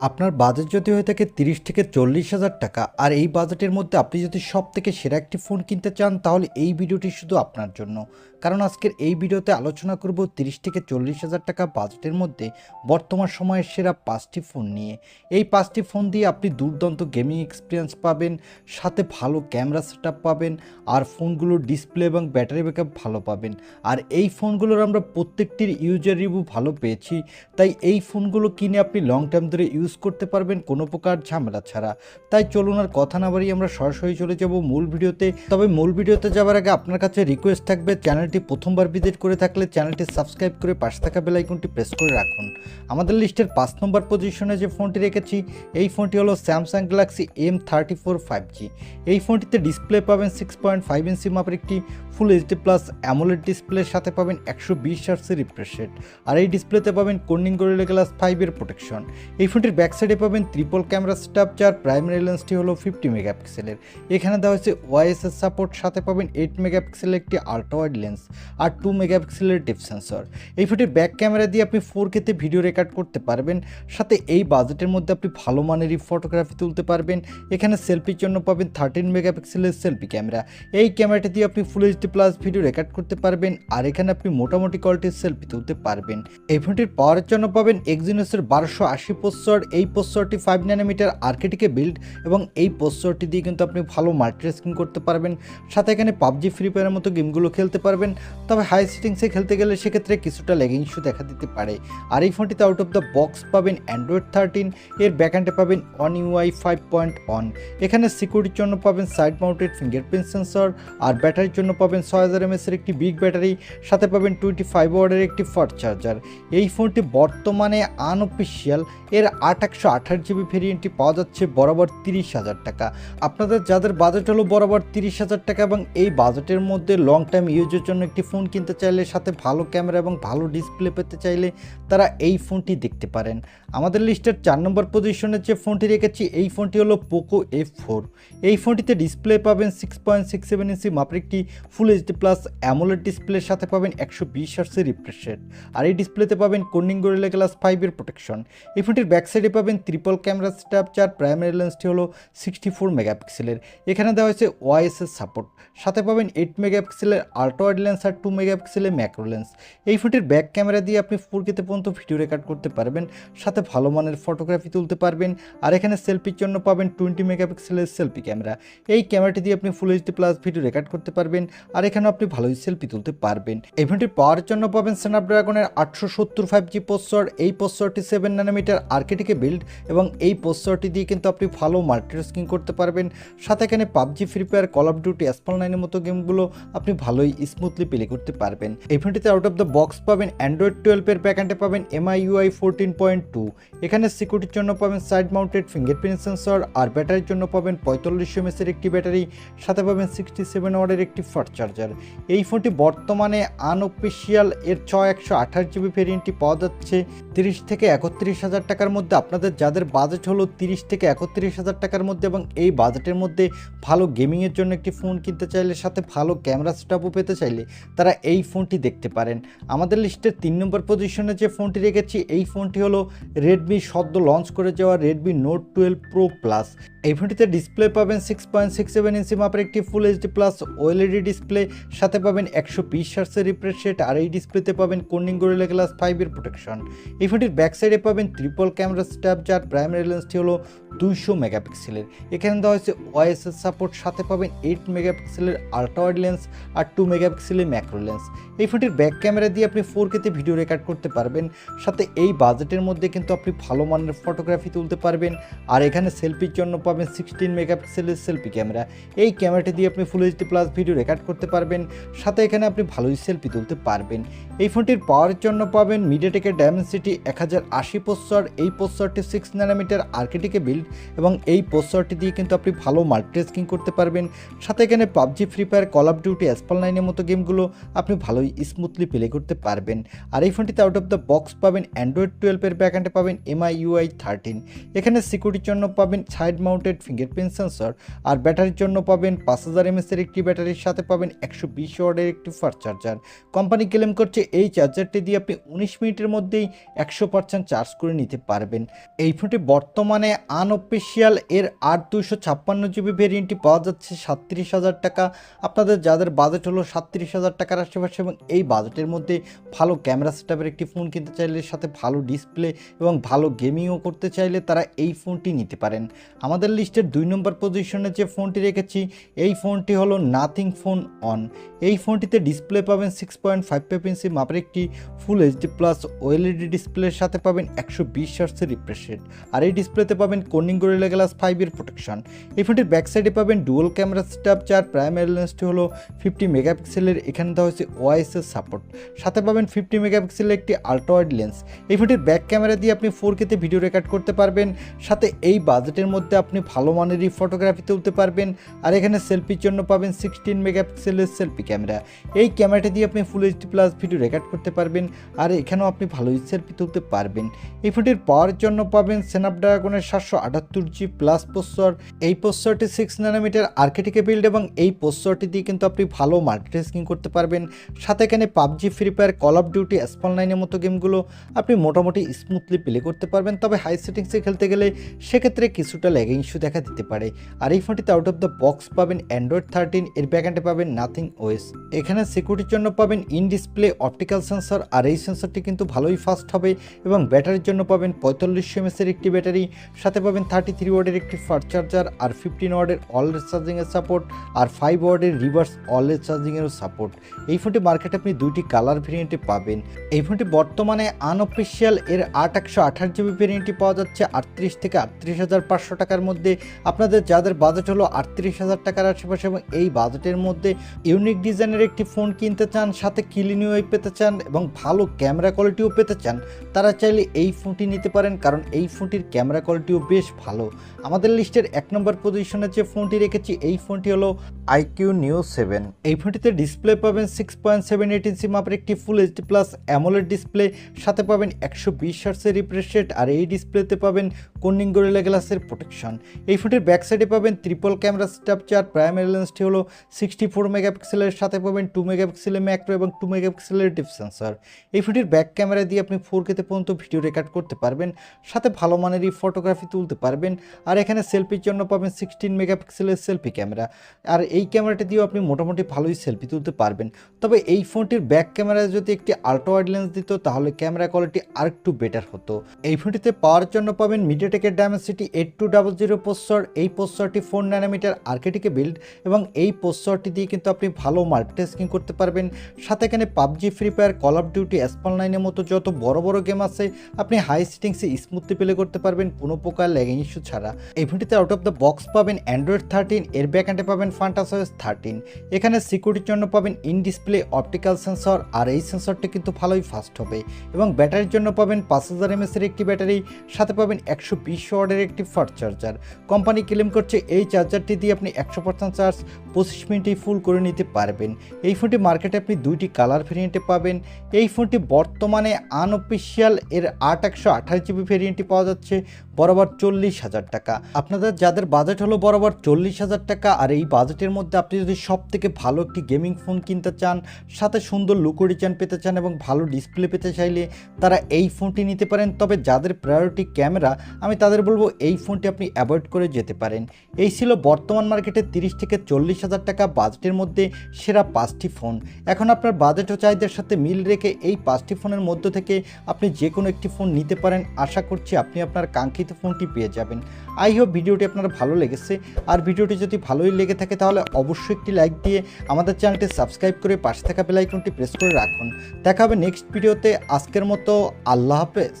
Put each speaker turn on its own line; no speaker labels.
আপনার বাজেট যদি হয়ে থাকে তিরিশ থেকে চল্লিশ হাজার টাকা, আর এই বাজেটের মধ্যে আপনি যদি সব থেকে সেরা একটি ফোন কিনতে চান, তাহলে এই ভিডিওটি শুধু আপনার জন্য। কারণ আজকের এই ভিডিওতে আলোচনা করব তিরিশ থেকে চল্লিশ হাজার টাকা বাজেটের মধ্যে বর্তমান সময়ের সেরা পাঁচটি ফোন নিয়ে। এই পাঁচটি ফোন দিয়ে আপনি দুর্দান্ত গেমিং এক্সপিরিয়েন্স পাবেন, সাথে ভালো ক্যামেরা সেট পাবেন, আর ফোনগুলোর ডিসপ্লে এবং ব্যাটারি ব্যাকআপ ভালো পাবেন। আর এই ফোনগুলোর আমরা প্রত্যেকটির ইউজার রিভিউ ভালো পেয়েছি, তাই এই ফোনগুলো কিনে আপনি লং টাইম ধরে ইউজ করতে পারবেন, কোনো প্রকার ঝামেলা ছাড়া। তাই চলুন আর কথা না বাড়িয়ে আমরা সরাসরি চলে যাব মূল ভিডিওতে। তবে মূল ভিডিওতে যাওয়ার আগে আপনার কাছে রিকোয়েস্ট থাকবে, চ্যানেলটি প্রথমবার ভিজিট করে থাকলে চ্যানেলটি সাবস্ক্রাইব করে পাশে থাকা বেল আইকনটি প্রেস করে রাখুন। আমাদের লিস্টের পাঁচ নম্বর পজিশনে যে ফোনটি রেখেছি, এই ফোনটি হলো Samsung Galaxy M thirty four five G এই ফোনটিতে ডিসপ্লে পাবেন সিক্স পয়েন্ট ফাইভ ইঞ্চি মাপের একটি ফুল এইচডি প্লাস অ্যামোলেড ডিসপ্লের সাথে পাবেন একশো বিশ রিফ্রেশ রেট আর এই ডিসপ্লেতে পাবেন কর্নিং গরিলা গ্লাস ফাইভের প্রোটেকশন এই ফোনটির ব্যাক সাইডে পাবেন ট্রিপল ক্যামেরা স্টাফ যার প্রাইমারি লেন্সটি হলো ফিফটি মেগাপিক্সেলের। এখানে দেওয়া হয়েছে ওয়াইএসএস সাপোর্ট, সাথে পাবেন এইট মেগাপিক্সেলের একটি আল্ট্রা ওয়াইড লেন্স আর টু মেগাপিক্সেলের ডিপ সেন্সর এই ফোনটির ব্যাক ক্যামেরা দিয়ে আপনি ফোর কেতে ভিডিও রেকর্ড করতে পারবেন। সাথে এই বাজেটের মধ্যে আপনি ভালো মানেরই ফটোগ্রাফি তুলতে পারবেন। এখানে সেলফির জন্য পাবেন থার্টিন মেগাপিক্সেলের সেলফি ক্যামেরা এই ক্যামেরাটি দিয়ে আপনি full HD plus video record করতে পারবেন আর এখানে আপনি মোটামুটি কোয়ালিটির সেলফি তুলতে পারবেন। এই ফোনটির পাওয়ারের জন্য পাবেন এক্সিনোসের বারোশো আশি পোস্টর এই পোস্টরটি ফাইভ ন্যানোমিটার আর্কেটিকে বিল্ড এবং এই পোস্টরটি দিয়ে কিন্তু আপনি ভালো মাল্টিটাস্কিং করতে পারবেন। সাথে এখানে পাবজি ফ্রি ফায়ারের মতো গেমগুলো খেলতে পারবেন। তবে হাই সেটিংসে খেলতে গেলে সেক্ষেত্রে কিছুটা ল্যাগিং ইস্যু দেখা দিতে পারে। আর এই ফোনটিতে আউট অফ দ্য বক্স পাবেন অ্যান্ড্রয়েড থার্টিন এর ব্যাকহ্যান্ডে পাবেন One UI five point one এখানে সিকিউরিটির জন্য পাবেন সাইড মাউন্টেড ফিঙ্গারপ্রিন্ট সেন্সর আর ব্যাটারির জন্য পাবেন ছয় হাজার এমএস এর একটি বিগ ব্যাটারি সাথে পাবেন টোয়েন্টি ফাইভ ওয়ার্ডের একটি ফাস্ট চার্জার এই ফোনটি বর্তমানে আনঅফিসিয়াল এর আট একশো আঠাশ জিবি ভেরিয়েন্টটি পাওয়া যাচ্ছে বরাবর তিরিশ হাজার টাকা। আপনাদের যাদের বাজেট হলো বরাবর তিরিশ হাজার টাকা এবং এই বাজেটের মধ্যে লং টাইম ইউজের জন্য একটি ফোন কিনতে চাইলে, সাথে ভালো ক্যামেরা এবং ভালো ডিসপ্লে পেতে চাইলে তারা এই ফোনটি দেখতে পারেন। আমাদের লিস্টের চার নম্বর পজিশনে যে ফোনটি রেখেছি, এই ফোনটি হলো পোকো এফ ফোর এই ফোনটিতে ডিসপ্লে পাবেন six point six seven inch মাপের একটি ফুল এইচডি প্লাস অ্যামোলেড ডিসপ্লের সাথে পাবেন একশো বিশ হার্সের রিফ্রেশ রেট আর এই ডিসপ্লেতে পাবেন কর্নিং গরিলা গ্লাস ফাইভের প্রোটেকশন এই ফোনটির ব্যাক সাইডে পাবেন ত্রিপল ক্যামেরা স্ট্যাপ যার প্রাইমারি লেন্সটি হলো সিক্সটি ফোর মেগাপিক্সেলের এখানে দেওয়া হয়েছে ওয়াইএসএস সাপোর্ট সাথে পাবেন এইট মেগাপিক্সেলের আল্ট্রা ওয়াইড লেন্স আর টু মেগাপিক্সেলের ম্যাক্রো লেন্স এই ফোনটির ব্যাক ক্যামেরা দিয়ে আপনি ফোর কেতে পর্যন্ত ভিডিও রেকর্ড করতে পারবেন, সাথে ভালো মানের ফটোগ্রাফি তুলতে পারবেন, আর এখানে সেলফির জন্য পাবেন টোয়েন্টি মেগাপিক্সেলের সেলফি ক্যামেরা এই ক্যামেরাটি দিয়ে আপনি full HD plus video record করতে পারবেন, আর এখানে আপনি ভালোই সেলফি তুলতে পারবেন। এই ফোনটির পাওয়ার জন্য পাবেন স্ন্যাপড্রাগনের আটশো সত্তর ফাইভ জি পোস্টর এই পোস্টরটি সেভেন নানোমিটার আর্কেটিকে বিল্ড এবং এই পোস্টরটি দিয়ে কিন্তু আপনি ভালো মাল্টিটাস্কিং করতে পারবেন। সাথে এখানে PUBG Free Fire Call of Duty Asphalt নাইনের মতো গেমগুলো আপনি ভালোই স্মুথলি প্লে করতে পারবেন। এই ফোনটিতে আউট অফ দ্য বক্স পাবেন অ্যান্ড্রয়েড টুয়েলভের ব্যাকহ্যান্ডে পাবেন MIUI fourteen point two এখানে সিকিউরিটির জন্য পাবেন সাইড মাউন্টেড ফিঙ্গারপ্রিন্ট সেন্সর আর ব্যাটারির জন্য পাবেন পঁয়তাল্লিশশো এমএসের একটি ব্যাটারি সাথে পাবেন সিক্সটি সেভেন ওয়ার্ডের একটি ফাস্ট চার্জার এই ফোনটি বর্তমানে আনঅফিসিয়াল এর ছয় একশো আঠাশ জিবি ভেরিয়েন্টটি পাওয়া যাচ্ছে। তিরিশ থেকে একত্রিশ হাজার টাকার মধ্যে আপনাদের যাদের বাজেট হলো তিরিশ থেকে একত্রিশ হাজার টাকার মধ্যে এবং এই বাজেটের মধ্যে ভালো গেমিংয়ের জন্য একটি ফোন কিনতে চাইলে, সাথে ভালো ক্যামেরা সেটআপও পেতে চাইলে তারা এই ফোনটি দেখতে পারেন। আমাদের লিস্টের তিন নম্বর পজিশনে যে ফোনটি রেখেছি। এই ফোনটি হলো রেডমি সদ্য লঞ্চ করে যাওয়া Redmi Note twelve Pro Plus এই ফোনটিতে ডিসপ্লে পাবেন সিক্স পয়েন্ট সিক্স সেভেন ইঞ্চি মাপের একটি full HD plus OLED display সাথে পাবেন একশো বিশ হার্সের রিফ্রেশ রেট আর এই ডিসপ্লেতে পাবেন কর্নিং গরিলা গ্লাস ফাইভের প্রোটেকশন এই ফোনটির ব্যাক সাইডে পাবেন ট্রিপল ক্যামেরা স্ট্যাপ যার প্রাইমারি লেন্সটি হলো দুইশো মেগাপিক্সেলের এখানে দেওয়া হয়েছে ওয়াইএসএস সাপোর্ট সাথে পাবেন এইট মেগাপিক্সেলের আল্ট্রা ওয়াইড লেন্স আর টু মেগাপিক্সেলের ম্যাক্রো লেন্স এই ফোনটির ব্যাক ক্যামেরা দিয়ে আপনি ফোর কেতে ভিডিও রেকর্ড করতে পারবেন। সাথে এই বাজেটের মধ্যে কিন্তু আপনি ভালো মানের ফটোগ্রাফি তুলতে পারবেন। আর এখানে সেলফির জন্য পাবেন সিক্সটিন মেগাপিক্সেলের সেলফি ক্যামেরা এই ক্যামেরাটি দিয়ে আপনি full HD plus video record করতে পারবেন। সাথে এখানে আপনি ভালোই সেলফি তুলতে পারবেন। এই ফোনটির পাওয়ারের জন্য পাবেন মিডিয়াটেকের ডায়মেন্সিটি এক হাজার আশি পোস্টার এই পোস্টারটি সিক্স ন্যানোমিটার আর্কেটিকে বিল্ড এবং এই পোস্টারটি দিয়ে কিন্তু আপনি ভালো মাল্টিটাস্কিং করতে পারবেন। সাথে এখানে PUBG Free Fire Call of Duty Asphalt নাইনের মতো গেমগুলো আপনি ভালোই স্মুথলি প্লে করতে পারবেন। আর এই ফোনটিতে আউট অফ দ্য বক্স পাবেন অ্যান্ড্রয়েড টুয়েলভের ব্যাকএন্ডে পাবেন এমআই ইউআই থার্টিন এখানে সিকিউরিটির জন্য পাবেন সাইড মাউন্টেড ফিঙ্গারপ্রিন্ট সেন্সর আর ব্যাটারির জন্য পাবেন পাঁচ হাজার এমএসের একটি ব্যাটারির সাথে পাবেন একশো বিশ ওয়ার্ডের একটি ফার চার্জার কোম্পানি ক্লেম করছে এই চার্জারটি দিয়ে আপনি উনিশ মিনিটের মধ্যেই একশো পার্সেন্ট চার্জ করে নিতে পারবেন। এই ফোনটি বর্তমানে আনঅফিসিয়াল এর আট দুশো ছাপ্পান্ন জিবি ভেরিয়েন্টটি পাওয়া যাচ্ছে সাতত্রিশ হাজার টাকা। আপনাদের যাদের বাজেট হলো সাতত্রিশ হাজার টাকার আশেপাশে এবং এই বাজেটের মধ্যে ভালো ক্যামেরা সেটআপের একটি ফোন কিনতে চাইলে সাথে ভালো ডিসপ্লে এবং ভালো গেমিংও করতে চাইলে তারা এই ফোনটি নিতে পারেন। আমাদের লিস্টের দুই নম্বর পজিশনে যে ফোনটি রেখেছি, এই ফোনটি হলো নাথিং ফোন অন এই ফোনটিতে ডিসপ্লে পাবেন six point five five inch মাপের একটি ফুল এইচডি প্লাস ওএলইডি ডিসপ্লের সাথে পাবেন একশো বিশ হার্সের রিফ্রেশ রেট আর এই ডিসপ্লেতে পাবেন কোনিং গরিলা গ্লাস ফাইভের প্রোটেকশন এই ফোনটির ব্যাক সাইডে পাবেন ডুয়াল ক্যামেরা সেটআপ যার প্রাইমারি লেন্সটি হলো ফিফটি মেগাপিক্সেলের এখানে দেওয়া হয়েছে ওআইএসের সাপোর্ট সাথে পাবেন ফিফটি মেগাপিক্সেলের একটি আল্ট্রাওয়াইড লেন্স এই ফোনটির ব্যাক ক্যামেরা দিয়ে আপনি ফোর কেতে ভিডিও রেকর্ড করতে পারবেন। সাথে এই বাজেটের মধ্যে আপনি ভালো মানেরই ফটোগ্রাফি তুলতে পারবেন। আর এখানে সেলফির জন্য পাবেন সিক্সটিন মেগাপিক্সেলের সেলফি ক্যামেরা এই ক্যামেরাটা দিয়ে আপনি full HD plus video record করতে পারবেন। আর এখানেও আপনি ভালোই সেলফি তুলতে পারবেন। এই ফোনটির পাওয়ার জন্য পাবেন স্ন্যাপড্রাগনের সাতশো আটাত্তর জি প্লাস প্রসেসর এই প্রসেসরটি সিক্স নানোমিটার আর্কিটেকে বিল্ড এবং এই প্রসেসরটি দিয়ে কিন্তু আপনি ভালো মাল্টিটাস্কিং করতে পারবেন। সাথে এখানে PUBG Free Fire Call of Duty Asphalt নাইনের মতো গেমগুলো আপনি মোটামুটি স্মুথলি প্লে করতে পারবেন। তবে হাই সেটিংসে খেলতে গেলে সেক্ষেত্রে কিছুটা ল্যাগিং ইস্যু দেখা দিতে পারে। আর এই ফোনটিতে আউট অফ দ্য বক্স পাবেন অ্যান্ড্রয়েড থার্টিন এর ব্যাকএন্ডে পাবেন নাথিং ওএস এখানে সিকিউরিটির জন্য পাবেন ইন ডিসপ্লে অপটিক্যাল সেন্সর আর এই সেন্সরটি কিন্তু ভালোই ফাস্ট হবে এবং ব্যাটারির জন্য পাবেন পঁয়তাল্লিশশো এমএসের একটি ব্যাটারি সাথে পাবেন থার্টি থ্রি ওয়ার্ডের একটি ফাস্ট চার্জার আর ফিফটিন ওয়ার্ডের অলরেড চার্জিংয়ের সাপোর্ট আর ফাইভ ওয়ার্ডের রিভার্স অলরেড চার্জিংয়েরও সাপোর্ট এই ফোনটি মার্কেটে আপনি দুইটি কালার ভেরিয়েন্টে পাবেন। এই ফোনটি বর্তমানে আনঅফিসিয়াল এর আট একশো আঠাশ জিবি ভেরিয়েন্টটি পাওয়া যাচ্ছে। আটত্রিশ থেকে আটত্রিশ হাজার পাঁচশো টাকার মধ্যে। আপনাদের যাদের বাজেট হলো আটত্রিশ হাজার টাকার আশেপাশে এবং এই বাজেটের মধ্যে ইউনিক ডিজাইনের একটি ফোন কিনতে চান, সাথে কিলিনিওই পেতে চান এবং ভালো ক্যামেরা কোয়ালিটিও পেতে চান, তারা চাইলে এই ফোনটি নিতে পারেন কারণ এই ফোনটির ক্যামেরা কোয়ালিটিও বেশ ভালো। আমাদের লিস্টের এক নম্বর পজিশনে যে ফোনটি রেখেছি, এই ফোনটি হলো আইকিউ নিউ সেভেন এই ফোনটিতে ডিসপ্লে পাবেন সিক্স পয়েন্ট সেভেন এইট ইঞ্চি মাপের একটি full HD plus AMOLED display সাথে পাবেন একশো বিশ হার্সের রিফ্রেশ রেট আর এই ডিসপ্লেতে পাবেন কন্ডিং গরিলা গ্লাসের প্রোটেকশন এই ফোনটির ব্যাক সাইডে পাবেন ট্রিপল ক্যামেরা স্ট্রাকচার প্রাইমারি লেন্সটি হলো সিক্সটি ফোর মেগাপিক্সেলের সাথে পাবেন টু মেগাপিক্সেলের ম্যাক্রো এবং টু মেগাপিক্সেলের ডিপ সেন্সর এই ফোনটির ব্যাক ক্যামেরা দিয়ে আপনি ফোর কেতে পর্যন্ত ভিডিও রেকর্ড করতে পারবেন, সাথে ভালো মানেরই ফটোগ্রাফি তুলতে পারবেন, আর এখানে সেলফির জন্য পাবেন সিক্সটিন মেগাপিক্সেলের সেলফি ক্যামেরা আর এই ক্যামেরাটি দিয়েও আপনি মোটামুটি ভালোই সেলফি তুলতে পারবেন। তবে এই ফোনটির ব্যাক ক্যামেরা যদি একটি আল্ট্রা ওয়াইড লেন্স দিত, তাহলে ক্যামেরা কোয়ালিটি আরেকটু বেটার হতো। এই ফোনটিতে পাওয়ার জন্য পাবেন মিডিয়াটেকের Dimensity eight two double zero processor এই পোস্টরটি ফোর ন্যানোমিটার আর্কেটিকে বিল্ড এবং এই পোস্টরটি দিয়ে কিন্তু আপনি ভালো মাল্টিটাস্কিং করতে পারবেন। সাথে এখানে PUBG free fire call of duty Asphalt নাইনের মতো যত বড় বড় গেম আছে, আপনি হাই সেটিংসে স্মুথলি প্লে করতে পারবেন, কোনো প্রকার ল্যাগিং ইস্যু ছাড়া। এই ফোনটিতে আউট অফ দ্য বক্স পাবেন অ্যান্ড্রয়েড থার্টিন এর ব্যাকএন্ডে পাবেন ফান্টাসয়েস থার্টিন এখানে সিকিউরিটির জন্য পাবেন ইন ডিসপ্লে অপটিক্যাল সেন্সর আর এই সেন্সরটি কিন্তু ভালোই ফাস্ট হবে। এবং ব্যাটারির জন্য পাবেন পাঁচ হাজার এমএসের একটি ব্যাটারি, সাথে পাবেন একশো বিশ ওয়ার্ডের একটি ফাস্ট চার্জার। কোম্পানি ক্লেম করছে, এই চার্জারটি দিয়ে আপনি একশো পার্সেন্ট চার্জ পঁচিশ মিনিটেই ফুল করে নিতে পারবেন। এই ফোনটি মার্কেটে আপনি দুইটি কালার ভেরিয়েন্টে পাবেন। এই ফোনটি বর্তমানে আনঅফিসিয়াল এর আট একশো আঠাশ জিবি ভেরিয়েন্টটি পাওয়া যাচ্ছে। বরাবর চল্লিশ হাজার টাকা। আপনাদের যাদের বাজেট হলো বরাবর চল্লিশ হাজার টাকা, আর এই বাজেটের মধ্যে আপনি যদি সব থেকে ভালো একটি গেমিং ফোন কিনতে চান, সাথে সুন্দর লুকোরি চান পেতে চান এবং ভালো ডিসপ্লে পেতে চাইলে তারা এই ফোনটি নিতে পারেন। তবে যাদের প্রায়োরিটি ক্যামেরা আমি তাদের বলব এই ফোনটি আপনি অ্যাভয়েড করে যেতে পারেন। এই ছিল বর্তমান মার্কেটে তিরিশ থেকে চল্লিশ হাজার টাকা বাজেটের মধ্যে সেরা পাঁচটি ফোন এখন আপনার বাজেট ও চাহিদার সাথে মিল রেখে এই পাঁচটি ফোনের মধ্য থেকে আপনি যে কোনো একটি ফোন নিতে পারেন। আশা করছি আপনি আপনার কাঙ্ক্ষিত ফোনটি পেয়ে যাবেন। আই হোপ ভিডিওটি আপনার ভালো লেগেছে। আর ভিডিওটি যদি ভালোই লেগে থাকে তাহলে অবশ্যই একটি লাইক দিয়ে আমাদের চ্যানেলটি সাবস্ক্রাইব করে পাশে থাকা বেলাইকনটি প্রেস করে রাখুন। দেখা হবে নেক্সট ভিডিওতে। আজকের মতো আল্লাহ হাফেজ।